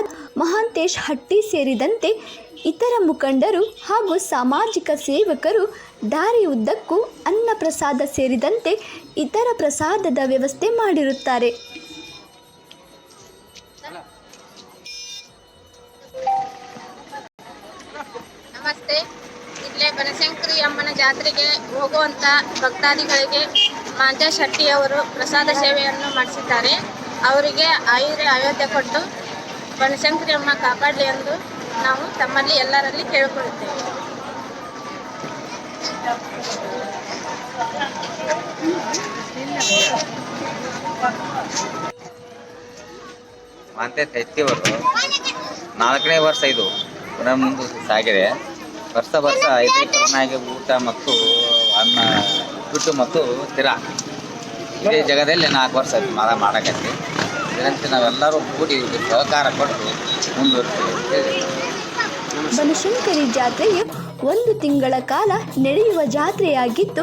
ಪ್ರಸಾದ್ ಮಹಾಂತೇಶ್ ಹಟ್ಟಿ ಸೇರಿದಂತೆ ಇತರ ಮುಖಂಡರು ಹಾಗೂ ಸಾಮಾಜಿಕ ಸೇವಕರು ದಾರಿ ಉದ್ದಕ್ಕೂ ಅನ್ನ ಪ್ರಸಾದ ಸೇರಿದಂತೆ ಇತರ ಪ್ರಸಾದದ ವ್ಯವಸ್ಥೆ ಮಾಡಿರುತ್ತಾರೆ. ನಮಸ್ತೆ. ಇಲ್ಲೇ ಬನಶಂಕರಿ ಅಮ್ಮನ ಜಾತ್ರೆಗೆ ಹೋಗುವಂತ ಭಕ್ತಾದಿಗಳಿಗೆ ಮಾಂಜಾ ಶೆಟ್ಟಿ ಅವರು ಪ್ರಸಾದ ಸೇವೆಯನ್ನು ಮಾಡಿಸಿದ್ದಾರೆ. ಅವರಿಗೆ ಆಯುರ ಅಯೋಧ್ಯೆ ಕೊಟ್ಟು ಬನಶಂಕರಿ ಅಮ್ಮ ಕಾಪಾಡಲಿ ಎಂದು ನಾವು ತಮ್ಮಲ್ಲಿ ಎಲ್ಲರಲ್ಲಿ ಕೇಳಿಕೊಳ್ಳುತ್ತೇವೆ. ಮಾಂತೆ ತೆತ್ತಿವರು ನಾಲ್ಕನೇ ವರ್ಷ ಇದು. ಪುನಃ ಮುಂದೆ ಸಾಗಿದೆ. ವರ್ಷ ವರ್ಷ ಐದು ಚೆನ್ನಾಗಿ ಊಟ ಮತ್ತು ಅನ್ನ ಬಿಟ್ಟು ಮತ್ತು ಸ್ಥಿರ. ಇದೇ ಜಗದಲ್ಲಿ ನಾಲ್ಕು ವರ್ಷ ಆಯ್ತು ಇದರಂತೆ ನಾವೆಲ್ಲರೂ ಕೂಡಿ ಸಹಕಾರ ಕೊಟ್ಟು ಮುಂದುವರಿಸ್ತೀವಿ ಬನಶಂಕರಿ ಜಾತ್ರೆಯು ಒಂದು ತಿಂಗಳ ಕಾಲ ನಡೆಯುವ ಜಾತ್ರೆಯಾಗಿದ್ದು